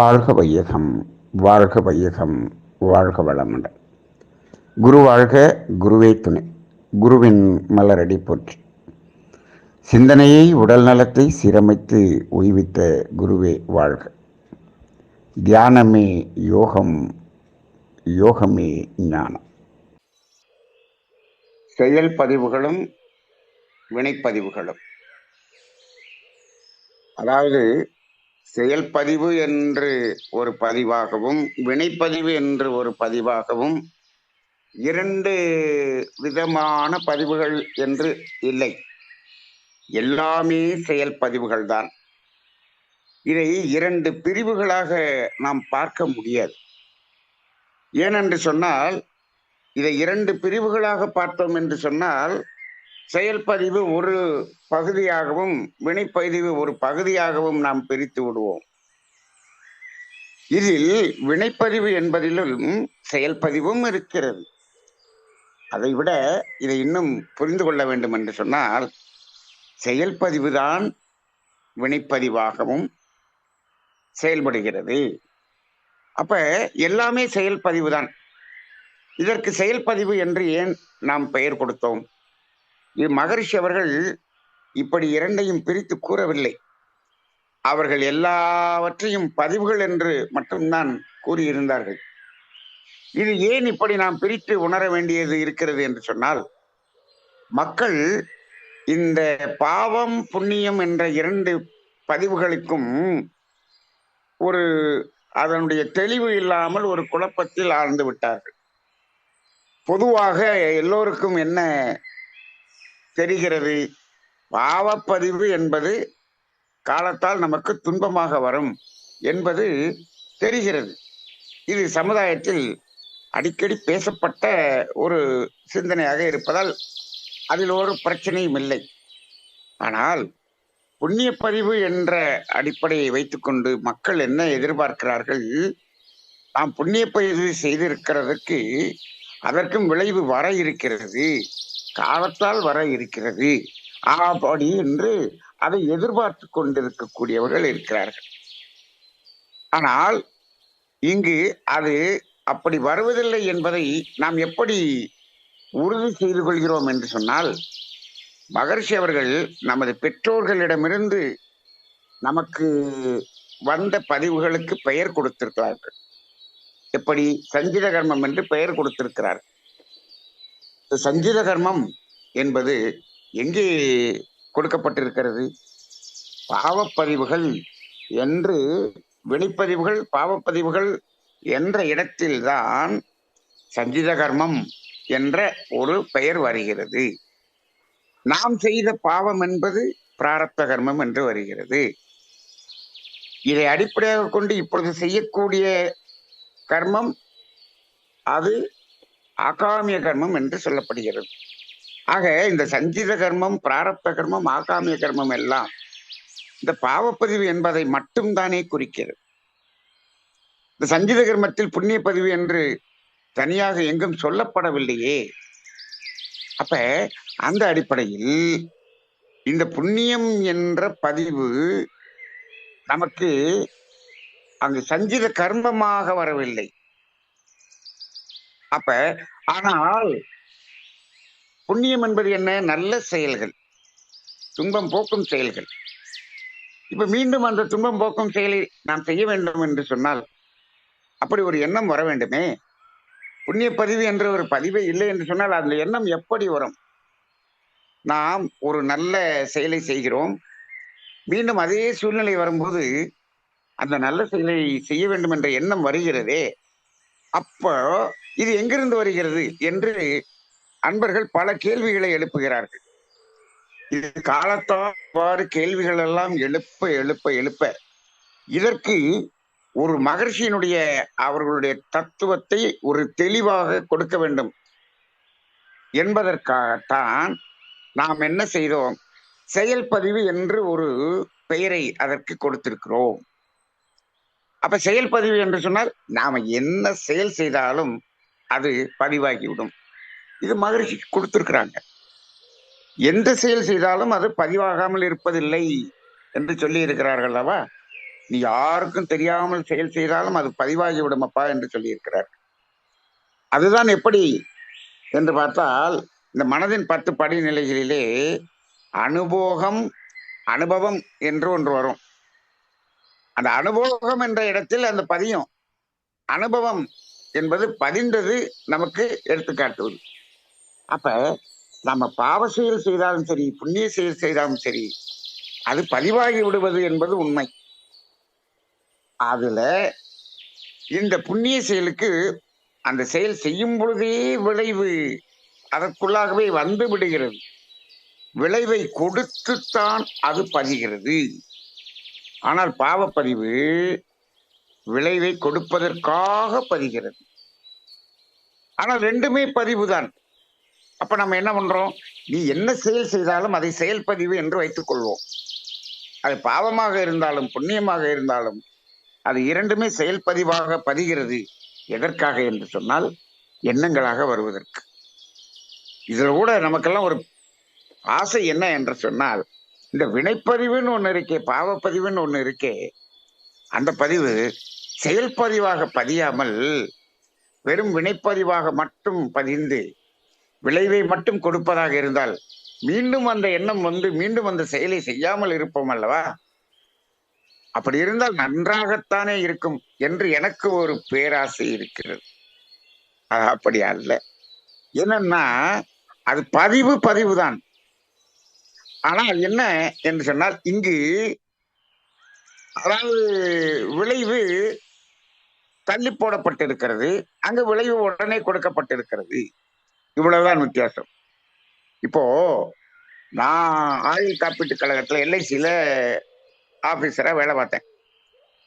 வாழ்க வையகம் வாழ்க வையகம் வாழ்க வளமுடன். குரு வாழ்க குருவே துணை. குருவின் மலரடி போற்றி. சிந்தனையை உடல் நலத்தை சீரமைத்து உய்வித்த குருவே வாழ்க. தியானமே யோகம் யோகமே ஞானம். செயல் பதிவுகளும் வினைப்பதிவுகளும். அதாவது செயல்பதிவு என்று ஒரு பதிவாகவும் வினைப்பதிவு என்று ஒரு பதிவாகவும் இரண்டு விதமான பதிவுகள் என்று இல்லை. எல்லாமே செயல்பதிவுகள் தான் இதை இரண்டு பிரிவுகளாக நாம் பார்க்க முடியாது. ஏனென்று சொன்னால் இதை இரண்டு பிரிவுகளாக பார்த்தோம் என்று சொன்னால் செயல்பதிவு ஒரு பகுதியாகவும் வினைப்பதிவு ஒரு பகுதியாகவும் நாம் பிரித்து விடுவோம். இதில் வினைப்பதிவு என்பதிலும் செயல்பதிவும் இருக்கிறது. அதை விட இதை இன்னும் புரிந்து கொள்ள வேண்டும் என்று சொன்னால் செயல்பதிவுதான் வினைப்பதிவாகவும் செயல்படுகிறது. அப்ப எல்லாமே செயல்பதிவு தான் இதற்கு செயல்பதிவு என்று ஏன் நாம் பெயர் கொடுத்தோம்? இது மகரிஷி அவர்கள் இப்படி இரண்டையும் பிரித்து கூறவில்லை. அவர்கள் எல்லாவற்றையும் பதிவுகள் என்று மட்டும்தான் கூறியிருந்தார்கள். இது ஏன் இப்படி நாம் பிரித்து உணர வேண்டியது இருக்கிறது என்று சொன்னால் மக்கள் இந்த பாவம் புண்ணியம் என்ற இரண்டு பதிவுகளுக்கும் ஒரு அதனுடைய தெளிவு இல்லாமல் ஒரு குழப்பத்தில் ஆழ்ந்து விட்டார்கள். பொதுவாக எல்லோருக்கும் என்ன தெரிகிறது. பாவப்பதிவு என்பது காலத்தால் நமக்கு துன்பமாக வரும் என்பது தெரிகிறது. இது சமுதாயத்தில் அடிக்கடி பேசப்பட்ட ஒரு சிந்தனையாக இருப்பதால் அதில் ஒரு பிரச்சனையும் இல்லை. ஆனால் புண்ணியப்பதிவு என்ற அடிப்படையை வைத்துக்கொண்டு மக்கள் என்ன எதிர்பார்க்கிறார்கள்? நாம் புண்ணியப்பதிவு செய்திருக்கிறதற்கு அதற்கும் விளைவு வர இருக்கிறது. காலத்தால் வர இருக்கிறது. அப்படி என்று அதை எதிர்பார்த்து கொண்டிருக்கக்கூடியவர்கள் இருக்கிறார்கள். ஆனால் இங்கு அது அப்படி வருவதில்லை என்பதை நாம் எப்படி உறுதி செய்து கொள்கிறோம் என்று சொன்னால் மகர்ஷி அவர்கள் நமது பெற்றோர்களிடமிருந்து நமக்கு வந்த பதிவுகளுக்கு பெயர் கொடுத்திருக்கிறார்கள். எப்படி? சஞ்சித கர்மம் என்று பெயர் கொடுத்திருக்கிறார்கள். சஞ்சித கர்மம் என்பது எங்கே கொடுக்கப்பட்டிருக்கிறது? பாவப்பதிவுகள் என்று வெளிப்பதிவுகள் பாவப்பதிவுகள் என்ற இடத்தில்தான் சஞ்சித கர்மம் என்ற ஒரு பெயர் வருகிறது. நாம் செய்த பாவம் என்பது பிராரப்த கர்மம் என்று வருகிறது. இதை அடிப்படையாக கொண்டு இப்பொழுது செய்யக்கூடிய கர்மம் அது ஆகாமிய கர்மம் என்று சொல்லப்படுகிறது. ஆக இந்த சஞ்சித கர்மம் பிராரப்த கர்மம் ஆகாமிய கர்மம் எல்லாம் இந்த பாவப்பதிவு என்பதை மட்டும்தானே குறிக்கிறது. இந்த சஞ்சித கர்மத்தில் புண்ணிய பதிவு என்று தனியாக எங்கும் சொல்லப்படவில்லையே. அப்ப அந்த அடிப்படையில் இந்த புண்ணியம் என்ற பதிவு நமக்கு அங்கு சஞ்சித கர்மமாக வரவில்லை. அப்ப ஆனால் புண்ணியம் என்பது என்ன? நல்ல செயல்கள். துன்பம் போக்கும் செயல்கள். இப்ப மீண்டும் அந்த துன்பம் போக்கும் செயலை நாம் செய்ய வேண்டும் என்று சொன்னால் அப்படி ஒரு எண்ணம் வர வேண்டுமே? புண்ணிய பதிவு என்ற ஒரு பதிவே இல்லை என்று சொன்னால் அந்த எண்ணம் எப்படி வரும்? நாம் ஒரு நல்ல செயலை செய்கிறோம். மீண்டும் அதே சூழ்நிலை வரும்போது அந்த நல்ல செயலை செய்ய வேண்டும் என்ற எண்ணம் வருகிறதே. அப்போ இது எங்கிருந்து வருகிறது என்று அன்பர்கள் பல கேள்விகளை எழுப்புகிறார்கள். இது காலத்தாறு கேள்விகள் எல்லாம் எழுப்ப எழுப்ப எழுப்ப. இதற்கு ஒரு மகர்ஷியினுடைய அவர்களுடைய தத்துவத்தை ஒரு தெளிவாக கொடுக்க வேண்டும். என்பதற்காகத்தான் நாம் என்ன செய்தோம்? செயல்பதிவு என்று ஒரு பெயரை அதற்கு கொடுத்திருக்கிறோம். அப்ப செயல்பதிவு என்று சொன்னால் நாம என்ன செயல் செய்தாலும் அது பதிவாகிவிடும். இது மகிழ்ச்சி கொடுத்திருக்கிறாங்க. எந்த செயல் செய்தாலும் அது பதிவாகாமல் இருப்பதில்லை என்று சொல்லி இருக்கிறார்கள் அல்லவா? நீ யாருக்கும் தெரியாமல் செயல் செய்தாலும் அது பதிவாகி விடுமப்பா என்று சொல்லியிருக்கிறார். அதுதான் எப்படி என்று பார்த்தால் இந்த மனதின் பத்து படிநிலைகளிலே அனுபோகம் அனுபவம் என்று ஒன்று வரும். அந்த அனுபவம் என்ற இடத்தில் அந்த பதியும் அனுபவம் என்பது பதிந்தது நமக்கு எடுத்துக்காட்டுவது அப்ப நம்ம பாவ செயல் செய்தாலும் சரி புண்ணிய செயல் செய்தாலும் சரி அது பதிவாகி விடுவது என்பது உண்மை. அதுல இந்த புண்ணிய செயலுக்கு அந்த செயல் செய்யும் பொழுதே விளைவு அதற்குள்ளாகவே வந்து விடுகிறது. விளைவை கொடுத்துத்தான் அது பதிகிறது. ஆனால் பாவப்பதிவு விளைவை கொடுப்பதற்காக பதிகிறது. ஆனால் ரெண்டுமே பதிவுதான். அப்ப நம்ம என்ன பண்றோம்? நீ என்ன செயல் செய்தாலும் அதை செயல்பதிவு என்று வைத்துக் கொள்வோம். அது பாவமாக இருந்தாலும் புண்ணியமாக இருந்தாலும் அது இரண்டுமே செயல்பதிவாக பதிகிறது. எதற்காக என்று சொன்னால் எண்ணங்களாக வருவதற்கு. இதில் கூட நமக்கெல்லாம் ஒரு ஆசை என்ன என்று சொன்னால் இந்த வினைப்பதிவுன்னு ஒண்ணு இருக்கே பாவப்பதிவுன்னு ஒண்ணு இருக்கே. அந்த பதிவு செயல்பதிவாக பதியாமல் வெறும் வினைப்பதிவாக மட்டும் பதிந்து விளைவை மட்டும் கொடுப்பதாக இருந்தால் மீண்டும் அந்த எண்ணம் வந்து மீண்டும் அந்த செயலை செய்யாமல் இருப்போம் அல்லவா? அப்படி இருந்தால் நன்றாகத்தானே இருக்கும் என்று எனக்கு ஒரு பேராசை இருக்கிறது. அது அப்படி அல்ல. என்னன்னா அது பதிவு பதிவுதான். ஆனால் என்ன என்று சொன்னால் இங்கு அதாவது விளைவு தள்ளி போடப்பட்டிருக்கிறது. அங்கு விளைவு உடனே கொடுக்கப்பட்டிருக்கிறது. இவ்வளவுதான் வித்தியாசம். இப்போ நான் ஆயுள் காப்பீட்டு கழகத்துல எல்ஐசியில ஆபீசரா வேலை பார்த்தேன்.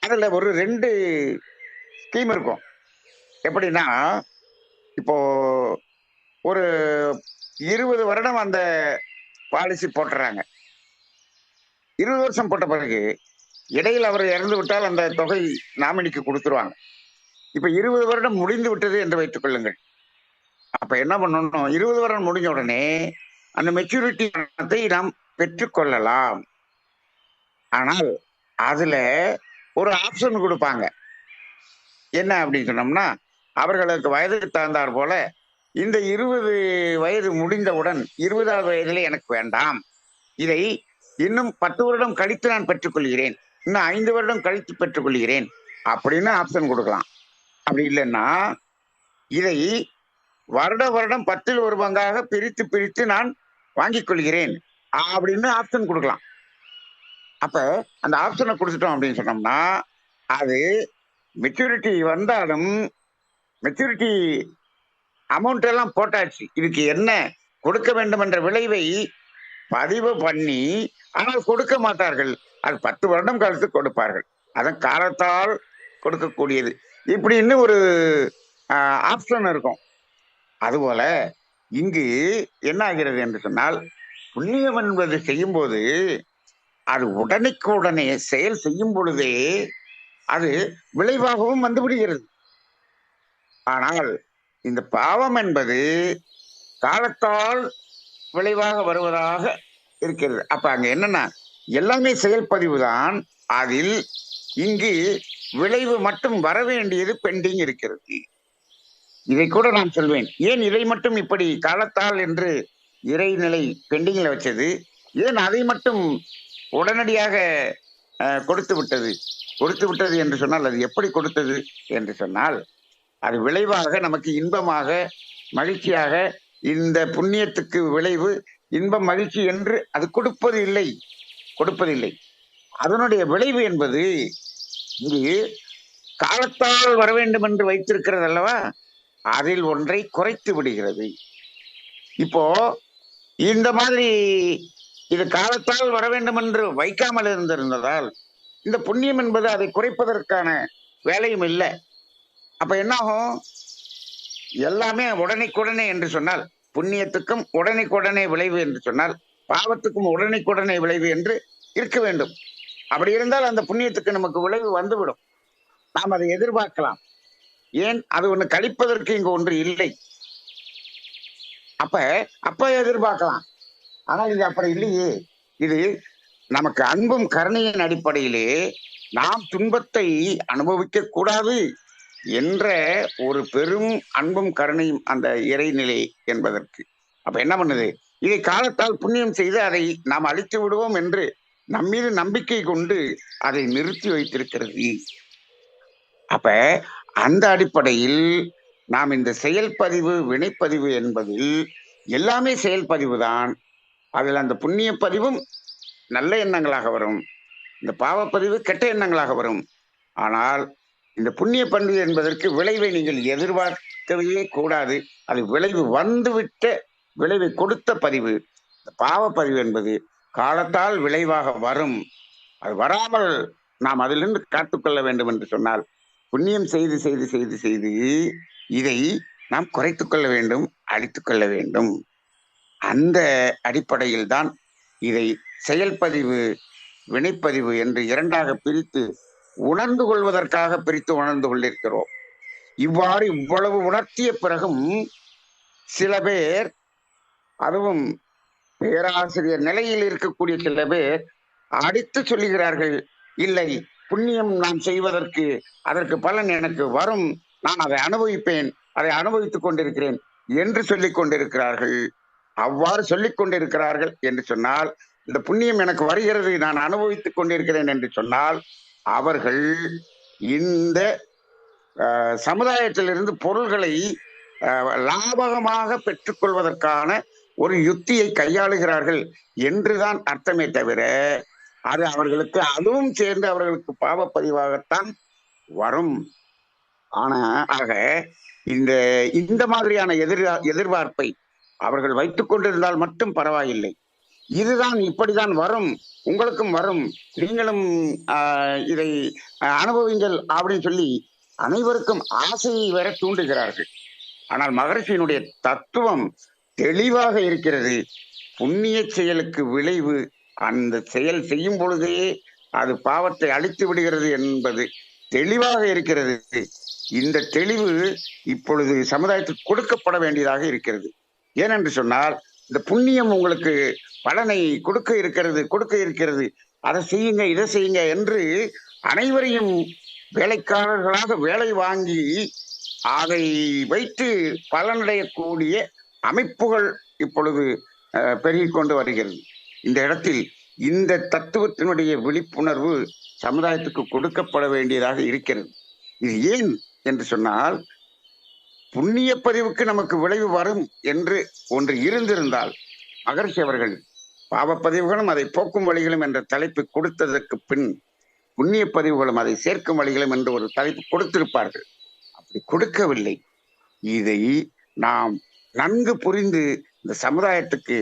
அதுல ஒரு ரெண்டு ஸ்கீம் இருக்கும். எப்படின்னா இப்போ ஒரு இருபது வருடம் அந்த பாலிசி போட்டுறாங்க. இருபது வருஷம் போட்ட பிறகு இடையில் அவர் இறந்து விட்டால் அந்த தொகை நாமினிக்கு கொடுத்துருவாங்க. இப்ப இருபது வருடம் முடிந்து விட்டது என்று வைத்துக் கொள்ளுங்கள். அப்ப என்ன பண்ணணும்? இருபது வருடம் முடிஞ்ச உடனே அந்த மெச்சூரிட்டி பணத்தை நாம் பெற்றுக்கொள்ளலாம் ஆனால் அதுல ஒரு ஆப்ஷன் கொடுப்பாங்க. என்ன அப்படின்னு சொன்னோம்னா அவர்களுக்கு வயதுக்கு தகுந்தாற் போல இந்த இருபது வயது முடிந்தவுடன் இருபதாவது வயதில் எனக்கு வேண்டாம். இதை இன்னும் பத்து வருடம் கழித்து நான் பெற்றுக்கொள்கிறேன். இன்னும் ஐந்து வருடம் கழித்து பெற்றுக்கொள்கிறேன். அப்படின்னு ஆப்ஷன் கொடுக்கலாம். அப்படி இல்லைன்னா இதை வருட வருடம் பத்தில் ஒரு பங்காக பிரித்து பிரித்து நான் வாங்கிக் கொள்கிறேன். அப்படின்னு ஆப்ஷன் கொடுக்கலாம். அப்ப அந்த ஆப்ஷனை கொடுத்துட்டோம் அப்படின்னு சொன்னோம்னா அது மெச்சூரிட்டி வந்தாலும் மெச்சூரிட்டி அமௌண்ட் எல்லாம் போட்டாச்சு. இதுக்கு என்ன கொடுக்க வேண்டும் என்ற விளைவை பதிவு பண்ணி ஆனால் கொடுக்க மாட்டார்கள். அது பத்து வருடம் கழித்து கொடுப்பார்கள். அதன் காலத்தால் கொடுக்கக்கூடியது. இப்படின்னு ஒரு ஆப்ஷன் இருக்கும். அதுபோல இங்கு என்ன ஆகிறது என்று சொன்னால் புண்ணியம் என்பது செய்யும் போது அது உடனுக்கு உடனே செயல் செய்யும் பொழுதே அது விளைவாகவும் வந்துவிடுகிறது ஆனால் இந்த பாவம் என்பது காலத்தால் விளைவாக வருவதாக இருக்கிறது. அப்ப அங்க என்னன்னா எல்லாமே செயல்பதிவு தான் அதில் இங்கு விளைவு மட்டும் வர வேண்டியது பெண்டிங் இருக்கிறது. இதை கூட நான் சொல்வேன். ஏன் இதை மட்டும் இப்படி காலத்தால் என்று இறைநிலை பெண்டிங்ல வச்சது? ஏன் அதை மட்டும் உடனடியாக கொடுத்து விட்டது கொடுத்து விட்டது என்று சொன்னால் அது எப்படி கொடுத்தது? என்று சொன்னால் அது விளைவாக நமக்கு இன்பமாக மகிழ்ச்சியாக இந்த புண்ணியத்துக்கு விளைவு இன்பம் மகிழ்ச்சி என்று அது கொடுப்பது இல்லை. கொடுப்பதில்லை. அதனுடைய விளைவு என்பது இங்கு காலத்தால் வர வேண்டும் என்று வைத்திருக்கிறது அல்லவா? அதில் ஒன்றை குறைத்து விடுகிறது. இப்போ இந்த மாதிரி இது காலத்தால் வர வேண்டும் என்று வைக்காமல் இருந்திருந்ததால் இந்த புண்ணியம் என்பது அதை குறைப்பதற்கான வேலையும் இல்லை. அப்ப என்னாகும்? எல்லாமே உடனைக்குடனே என்று சொன்னால் புண்ணியத்துக்கும் உடனைக்குடனே விளைவு என்று சொன்னால் பாவத்துக்கும் உடனைக்குடனே விளைவு என்று இருக்க வேண்டும். அப்படி இருந்தால் அந்த புண்ணியத்துக்கு நமக்கு விளைவு வந்துவிடும். நாம் அதை எதிர்பார்க்கலாம். ஏன்? அது ஒண்ணு கழிப்பதற்கு இங்கு ஒன்று இல்லை. அப்ப அப்ப எதிர்பார்க்கலாம். ஆனா இது அப்படி இல்லையே. இது நமக்கு அன்பும் கருணையின் அடிப்படையிலே நாம் துன்பத்தை அனுபவிக்க கூடாது என்ற ஒரு பெரும் அன்பும் கருணையும் அந்த இறைநிலை என்பதற்கு. அப்ப என்ன பண்ணுது? இதை காலத்தால் புண்ணியம் செய்து அதை நாம் அழித்து விடுவோம் என்று நம்மீது நம்பிக்கை கொண்டு அதை நிறுத்தி வைத்திருக்கிறது. அப்ப அந்த அடிப்படையில் நாம் இந்த செயல்பதிவு வினைப்பதிவு என்பதில் எல்லாமே செயல்பதிவு தான். அதில் அந்த புண்ணிய பதிவும் நல்ல எண்ணங்களாக வரும். இந்த பாவப்பதிவு கெட்ட எண்ணங்களாக வரும். ஆனால் இந்த புண்ணிய பண்பு என்பதற்கு விளைவை நீங்கள் எதிர்பார்க்கவே கூடாது. அது விளைவு வந்துவிட்ட விளைவை கொடுத்த பதிவு. இந்த பாவப்பதிவு என்பது காலத்தால் விளைவாக வரும். அது வராமல் நாம் அதிலிருந்து காத்துக்கொள்ள வேண்டும் என்று சொன்னால் புண்ணியம் செய்து செய்து செய்து செய்து இதை நாம் குறைத்து கொள்ள வேண்டும் அழித்து கொள்ள வேண்டும். அந்த அடிப்படையில் தான் இதை செயல்பதிவு வினைப்பதிவு என்று இரண்டாக பிரித்து உணர்ந்து கொள்வதற்காக பிரித்து உணர்ந்து கொண்டிருக்கிறோம். இவ்வாறு இவ்வளவு உணர்த்திய பிறகும் சில பேர் அதுவும் பேராசிரியர் நிலையில் இருக்கக்கூடிய சில பேர் அடித்து சொல்லுகிறார்கள் இல்லை புண்ணியம் நான் செய்வதற்கு அதற்கு பலன் எனக்கு வரும். நான் அதை அனுபவிப்பேன் அதை அனுபவித்துக் கொண்டிருக்கிறேன் என்று சொல்லிக் கொண்டிருக்கிறார்கள். அவ்வாறு சொல்லிக் கொண்டிருக்கிறார்கள் என்று சொன்னால் இந்த புண்ணியம் எனக்கு வருகிறது நான் அனுபவித்துக் கொண்டிருக்கிறேன் என்று சொன்னால் அவர்கள் இந்த சமுதாயத்திலிருந்து பொருள்களை அஹ், லாபகமாக பெற்றுக்கொள்வதற்கான ஒரு யுத்தியை கையாளுகிறார்கள் என்றுதான் அர்த்தமே தவிர அது அவர்களுக்கு அதுவும் சேர்ந்து அவர்களுக்கு பாவப்பதிவாகத்தான் வரும். ஆனா ஆக இந்த இந்த மாதிரியான எதிர் எதிர்பார்ப்பை அவர்கள் வைத்துக் கொண்டிருந்தால் மட்டும் பரவாயில்லை. இதுதான் இப்படிதான் வரும். உங்களுக்கும் வரும். நீங்களும் இதை அனுபவிங்கள் அப்படின்னு சொல்லி அனைவருக்கும் ஆசையை வர தூண்டுகிறார்கள். ஆனால் மகரிஷியினுடைய தத்துவம் தெளிவாக இருக்கிறது. புண்ணிய செயலுக்கு விளைவு அந்த செயல் செய்யும் பொழுதே அது பாவத்தை அழித்து விடுகிறது என்பது தெளிவாக இருக்கிறது. இந்த தெளிவு இப்பொழுது சமுதாயத்துக்கு கொடுக்கப்பட வேண்டியதாக இருக்கிறது. ஏனென்று சொன்னால் இந்த புண்ணியம் உங்களுக்கு பலனை கொடுக்க இருக்கிறது கொடுக்க இருக்கிறது. அதை செய்யுங்க இதை செய்யுங்க என்று அனைவரையும் வேலைக்காரர்களாக வேலை வாங்கி அதை வைத்து பலனடையக்கூடிய அமைப்புகள் இப்பொழுது பெருகி கொண்டு வருகிறது. இந்த இடத்தில் இந்த தத்துவத்தினுடைய விழிப்புணர்வு சமுதாயத்துக்கு கொடுக்கப்பட வேண்டியதாக இருக்கிறது. இது ஏன் என்று சொன்னால் புண்ணிய பதிவுக்கு நமக்கு விளைவு வரும் என்று ஒன்று இருந்திருந்தால் மகர்ஷி அவர்கள் பாவப்பதிவுகளும் அதை போக்கும் வழிகளும் என்ற தலைப்பு கொடுத்ததற்கு பின் புண்ணிய பதிவுகளும் அதை சேர்க்கும் வழிகளும் என்று ஒரு தலைப்பு கொடுத்திருப்பார்கள். அப்படி கொடுக்கவில்லை. இதை நாம் நன்கு புரிந்து இந்த சமுதாயத்துக்கு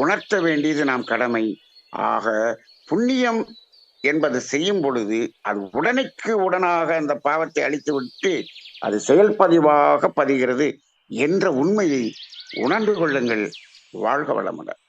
உணர்த்த வேண்டியது நாம் கடமை. ஆக புண்ணியம் என்பது செய்யும் பொழுது அது உடனுக்கு உடனாக அந்த பாவத்தை அழித்து விட்டு அது செயல்பதிவாக பதிகிறது என்ற உண்மையை உணர்ந்து கொள்ளுங்கள். வாழ்க வளமுடன்.